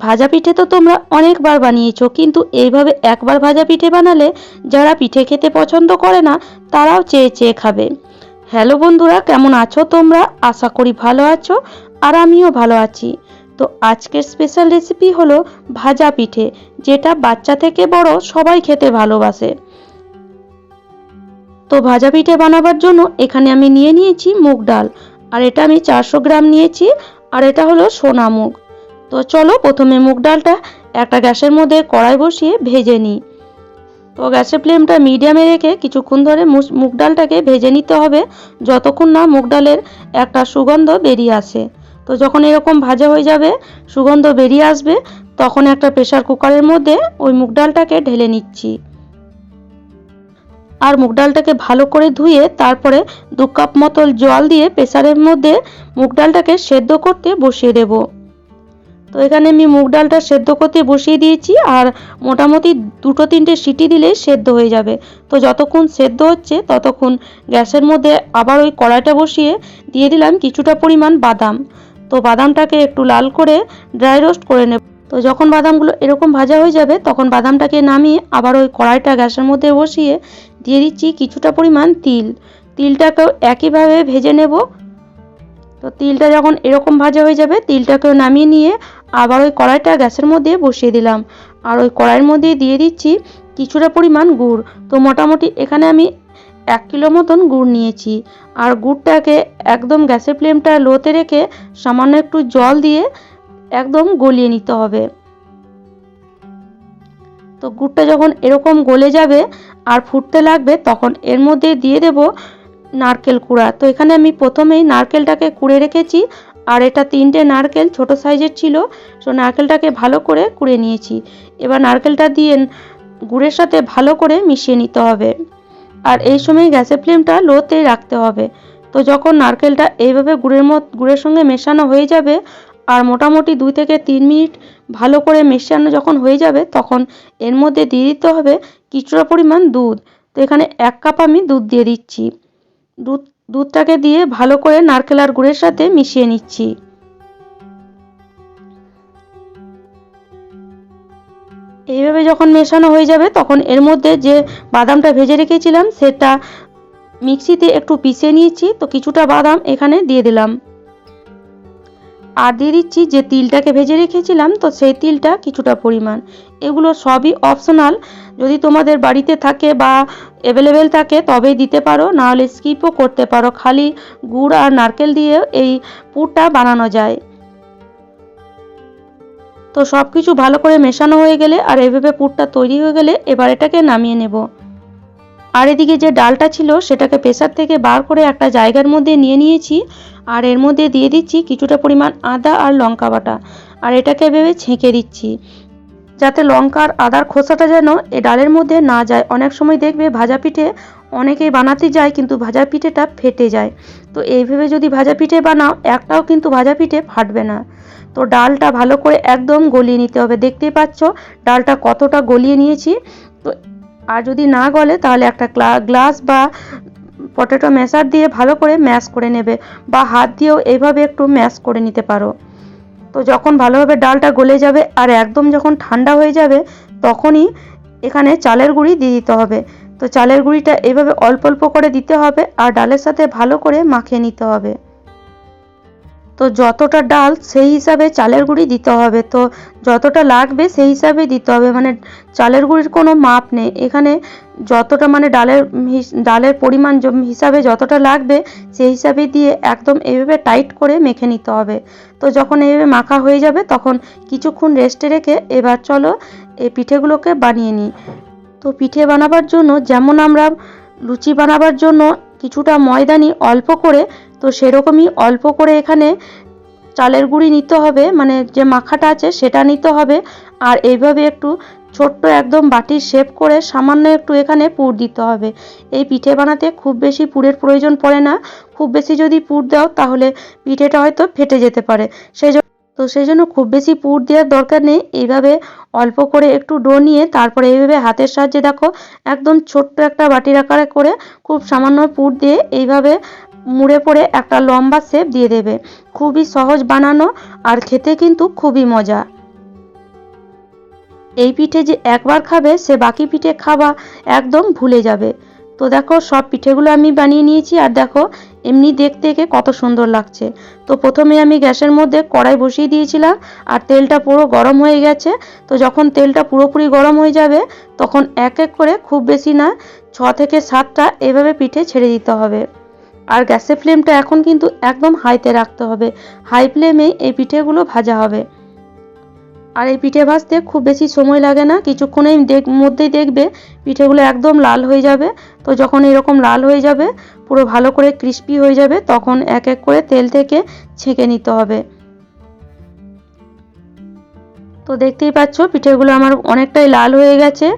ভাজা পিঠে তো তোমরা অনেকবার বানিয়েছো, কিন্তু এইভাবে একবার ভাজা পিঠে বানালে যারা পিঠে খেতে পছন্দ করে না, তারাও চেয়ে চেয়ে খাবে। হ্যালো বন্ধুরা, কেমন আছো তোমরা? আশা করি ভালো আছো, আর আমিও ভালো আছি। তো আজকের স্পেশাল রেসিপি হলো ভাজা পিঠে, যেটা বাচ্চা থেকে বড় সবাই খেতে ভালোবাসে। তো ভাজা পিঠে বানাবার জন্য এখানে আমি নিয়ে নিয়েছি মুগ ডাল, আর এটা আমি চারশো গ্রাম নিয়েছি, আর এটা হলো সোনা মুগ। তো চলো প্রথমে মুগ ডালটা একটা গ্যাসের মধ্যে কড়াই বসিয়ে ভেজে নিই। তো গ্যাসের ফ্লেমটা মিডিয়ামে রেখে কিছুক্ষণ ধরে মুগ ডালটাকে ভেজে নিতে হবে, যতক্ষণ না মুগ ডালের একটা সুগন্ধ বেরিয়ে আসে। তো যখন এরকম ভাজা হয়ে যাবে, সুগন্ধ বেরিয়ে আসবে, তখন একটা প্রেশার কুকারের মধ্যে ওই মুগ ডালটাকে ঢেলে নিচ্ছি। আর মুগ ডালটাকে ভালো করে ধুয়ে তারপরে দু কাপ মতো জল দিয়ে প্রেসারের মধ্যে মুগ ডালটাকে সেদ্ধ করতে বসিয়ে দেব। তো এখানে আমি মুগ ডালটা সেদ্ধ করতে বসিয়ে দিয়েছি আর মোটামুটি দুটো তিনটে সিটি দিলে সেদ্ধ হয়ে যাবে। তো যতক্ষণ সেদ্ধ হচ্ছে ততক্ষণ গ্যাসের মধ্যে আবার ওই কড়াইটা বসিয়ে দিয়ে দিলাম কিছুটা পরিমাণ বাদাম। তো বাদামটাকে একটু লাল করে ড্রাই রোস্ট করে নেব। তো যখন বাদামগুলো এরকম ভাজা হয়ে যাবে তখন বাদামটাকে নামিয়ে আবার ওই কড়াইটা গ্যাসের মধ্যে বসিয়ে দিয়ে দিচ্ছি কিছুটা পরিমাণ তিল। তিলটাকেও একইভাবে ভেজে নেব। তো তিলটা যখন এরকম ভাজা হয়ে যাবে, তিলটাকেও নামিয়ে নিয়ে আবার ওই কড়াইটা গ্যাসের মধ্যে বসিয়ে দিলাম। আর ওই কড়াইয়ের মধ্যে দিয়ে দিচ্ছি কিছুটা পরিমাণ গুড়। তো মোটামুটি এখানে আমি এক কিলো মতন গুড় নিয়েছি। আর গুড়টাকে একদম গ্যাসের ফ্লেমটা লোতে রেখে সামান্য একটু জল দিয়ে একদম গলিয়ে নিতে হবে। তো গুড়টা যখন এরকম গলে যাবে আর ফুটতে লাগবে, তখন এর মধ্যে দিয়ে দেব নারকেল কুড়া। তো এখানে আমি প্রথমেই নারকেলটাকে কুড়ে রেখেছি, আর এটা তিনটে নারকেল, ছোট সাইজের ছিল সো নারকেলটাকে ভালো করে কুড়ে নিয়েছি। এবার নারকেলটা দিয়ে গুড়ের সাথে ভালো করে মিশিয়ে নিতে হবে। আর এই সময় গ্যাসের ফ্লেমটা লোতে রাখতে হবে। তো যখন নারকেলটা এইভাবে গুড়ের মত, গুড়ের সঙ্গে মেশানো হয়ে যাবে, আর মোটামুটি দুই থেকে তিন মিনিট ভালো করে মেশানো যখন হয়ে যাবে, তখন এর মধ্যে দিয়ে দিতে হবে কিছুটা পরিমাণ দুধ। তো এখানে এক কাপ আমি দুধ দিয়ে দিচ্ছি। দুধ, দুধটাকে দিয়ে ভালো করে নারকেল আর গুড়ের সাথে মিশিয়ে নিচ্ছি। এইভাবে যখন মেশানো হয়ে যাবে, তখন এর মধ্যে যে বাদামটা ভেজে রেখেছিলাম, সেটা মিক্সিতে একটু পিষে নিয়েছি। তো কিছুটা বাদাম এখানে দিয়ে দিলাম। আর দিয়ে দিচ্ছি যে তিলটাকে ভেজে রেখেছিলাম, তো সেই তিলটা কিছুটা পরিমাণ। এগুলো সবই অপশনাল যদি তোমাদের বাড়িতে থাকে বা অ্যাভেলেবেল থাকে, তবেই দিতে পারো, নাহলে স্কিপও করতে পারো। খালি গুড় আর নারকেল দিয়ে এই পুরটা বানানো যায়। তো সব কিছু ভালো করে মেশানো হয়ে গেলে, আর এভাবে পুরটা তৈরি হয়ে গেলে, এবার এটাকে নামিয়ে নেব। আর এদিকে যে ডালটা ছিল সেটাকে প্রেসার থেকে বার করে একটা জায়গার মধ্যে নিয়ে নিয়েছি। আর এর মধ্যে দিয়ে দিচ্ছি কিছুটা পরিমাণ আদা আর লঙ্কা বাটা। আর এটাকে ভেবে ছেঁকে দিচ্ছি। যাতে লঙ্কার আদার খোসাটা যেন এ ডালের মধ্যে না যায়। অনেক সময় দেখবে ভাজা পিঠে অনেকেই বানাতে যায় কিন্তু ভাজা পিঠেটা ফেটে যায়। তো এইভাবে যদি ভাজা পিঠে বানাও, একটাও কিন্তু ভাজা পিঠে ফাটবে না। তো ডালটা ভালো করে একদম গলিয়ে নিতে হবে। দেখতেই পাচ্ছ, ডালটা কতটা গলিয়ে নিয়েছি। তো আর যদি না গলে, তাহলে একটা গ্লাস বা পটেটো ম্যাশার দিয়ে ভালো করে ম্যাশ করে নেবে বা হাত দিয়েও এইভাবে একটু ম্যাশ করে নিতে পারো। তো যখন ভালোভাবে ডালটা গলে যাবে আর একদম যখন ঠান্ডা হয়ে যাবে, তখনই এখানে চালের গুঁড়ি দিয়ে দিতে হবে। তো চালের গুঁড়িটা এভাবে অল্প অল্প করে দিতে হবে আর ডালের সাথে ভালো করে মাখিয়ে নিতে হবে। তো যতটা ডাল সেই হিসাবে চালের গুঁড়ি দিতে হবে। তো যতটা লাগবে সেই হিসাবে দিতে হবে। মানে চালের গুঁড়ির কোনো মাপ নেই। এখানে যতটা মানে ডালের ডালের পরিমাণ হিসাবে যতটা লাগবে সেই হিসাবে দিয়ে একদম এভাবে টাইট করে মেখে নিতে হবে। তো যখন এইভাবে মাখা হয়ে যাবে তখন কিছুক্ষণ রেস্টে রেখে এবার চলো এই পিঠেগুলোকে বানিয়ে নিই। তো পিঠে বানাবার জন্য যেমন আমরা লুচি বানাবার জন্য কিছুটা ময়দা নিই অল্প করে তো সেরকমই অল্প করে এখানে চালের গুঁড়ি নিতে হবে মানে যে মাখাটা আছে সেটা নিতে হবে। আর এইভাবে একটু ছোট্ট একদম বাটির শেপ করে সামান্য একটু এখানে পুর দিতে হবে। এই পিঠে বানাতে খুব বেশি পুরের প্রয়োজন পড়ে না। খুব বেশি যদি পুর দাও তাহলে পিঠেটা হয়তো ফেটে যেতে পারে। সেই তো সেই জন্য খুব বেশি পুর দেওয়ার দরকার নেই। এইভাবে অল্প করে একটু ডো নিয়ে তারপরে এইভাবে হাতের সাহায্যে দেখো, একদম ছোট্ট একটা বাটির আকারে করে খুব সামান্য পুর দিয়ে এইভাবে মুড়ে পড়ে একটা লম্বা শেপ দিয়ে দেবে। খুবই সহজ বানানো আর খেতে কিন্তু খুবই মজা। এই পিঠে যে একবার খাবে, সে বাকি পিঠে খাওয়া একদম ভুলে যাবে। তো দেখো, সব পিঠেগুলো আমি বানিয়ে নিয়েছি আর দেখো, এমনি দেখতে একে কত সুন্দর লাগছে। তো প্রথমে আমি গ্যাসের মধ্যে কড়াই বসিয়ে দিয়েছিলাম আর তেলটা পুরো গরম হয়ে গেছে। তো যখন তেলটা পুরোপুরি গরম হয়ে যাবে, তখন এক এক করে খুব বেশি না, ছ থেকে সাতটা এভাবে পিঠে ছেড়ে দিতে হবে। আর গ্যাসের ফ্লেমটা এখন কিন্তু একদম হাইতে রাখতে হবে। হাই ফ্লেমে এই পিঠেগুলো ভাজা হবে। আর এই পিঠে ভাজতে খুব বেশি সময় লাগে না। কিছুক্ষণের দেখ, মধ্যেই দেখবে পিঠেগুলো একদম লাল হয়ে যাবে। তো যখন এরকম লাল হয়ে যাবে, পুরো ভালো করে ক্রিস্পি হয়ে যাবে, তখন এক এক করে তেল থেকে ছেঁকে নিতে হবে। তো দেখতেই পাচ্ছ, পিঠেগুলো আমার অনেকটাই লাল হয়ে গেছে।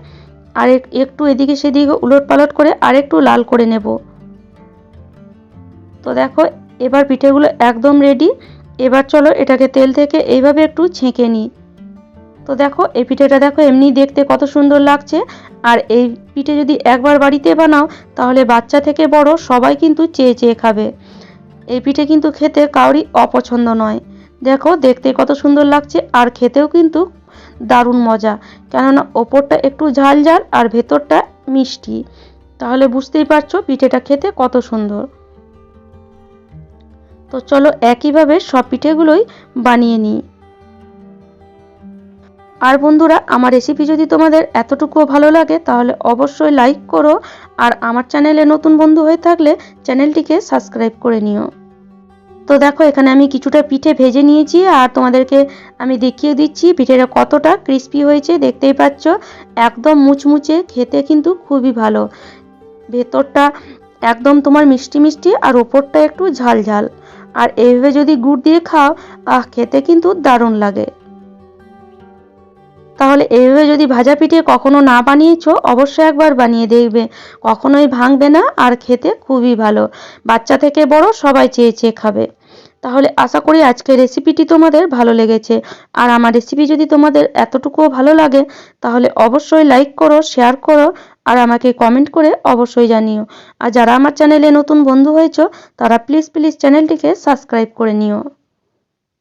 আর একটু এদিকে সেদিকে উলট পালট করে আর একটু লাল করে নেব। তো দেখো, এবার পিঠেগুলো একদম রেডি এবার চলো এটাকে তেল থেকে এইভাবে একটু ছেঁকে নিই। তো দেখো, এই পিঠেটা দেখো এমনি দেখতে কত সুন্দর লাগছে। আর এই পিঠে যদি একবার বাড়িতে বানাও, তাহলে বাচ্চা থেকে বড় সবাই কিন্তু চেয়ে চেয়ে খাবে। এই পিঠে কিন্তু খেতে কাউরই অপছন্দ নয়। দেখো, দেখতে কত সুন্দর লাগছে আর খেতেও কিন্তু দারুণ মজা। কেননা ওপরটা একটু ঝাল ঝাল আর ভেতরটা মিষ্টি। তাহলে বুঝতেই পারছ পিঠেটা খেতে কত সুন্দর। তো চলো একইভাবে সব পিঠেগুলোই বানিয়ে নিই। আর বন্ধুরা, আমার রেসিপি যদি তোমাদের এতটুকুও ভালো লাগে, তাহলে অবশ্যই লাইক করো আর আমার চ্যানেলে নতুন বন্ধু হয়ে থাকলে চ্যানেলটিকে সাবস্ক্রাইব করে নিও। তো দেখো, এখানে আমি কিছুটা পিঠে ভেজে নিয়েছি আর তোমাদেরকে আমি দেখিয়ে দিচ্ছি পিঠেটা কতটা ক্রিস্পি হয়েছে। দেখতেই পাচ্ছ, একদম মুচমুচে, খেতে কিন্তু খুবই ভালো। ভেতরটা একদম তোমার মিষ্টি মিষ্টি আর ওপরটা একটু ঝাল ঝাল। আর এইভাবে যদি গুড় দিয়ে খাও, আহ, খেতে কিন্তু দারুণ লাগে। তাহলে এইভাবে যদি ভাজা পিঠে কখনো না বানিয়েছো, অবশ্যই একবার বানিয়ে দেখবে। কখনোই ভাঙবে না আর খেতে খুবই ভালো। বাচ্চা থেকে বড় সবাই চেয়ে চেয়ে খাবে। তাহলে আশা করি আজকের রেসিপিটি তোমাদের ভালো লেগেছে। আর আমার রেসিপি যদি তোমাদের এতটুকুও ভালো লাগে, তাহলে অবশ্যই লাইক করো শেয়ার করো, আর আমাকে কমেন্ট করে অবশ্যই জানিও। আর যারা আমার চ্যানেলে নতুন বন্ধু হয়েছ, তারা প্লিজ প্লিজ চ্যানেলটিকে সাবস্ক্রাইব করে নিও।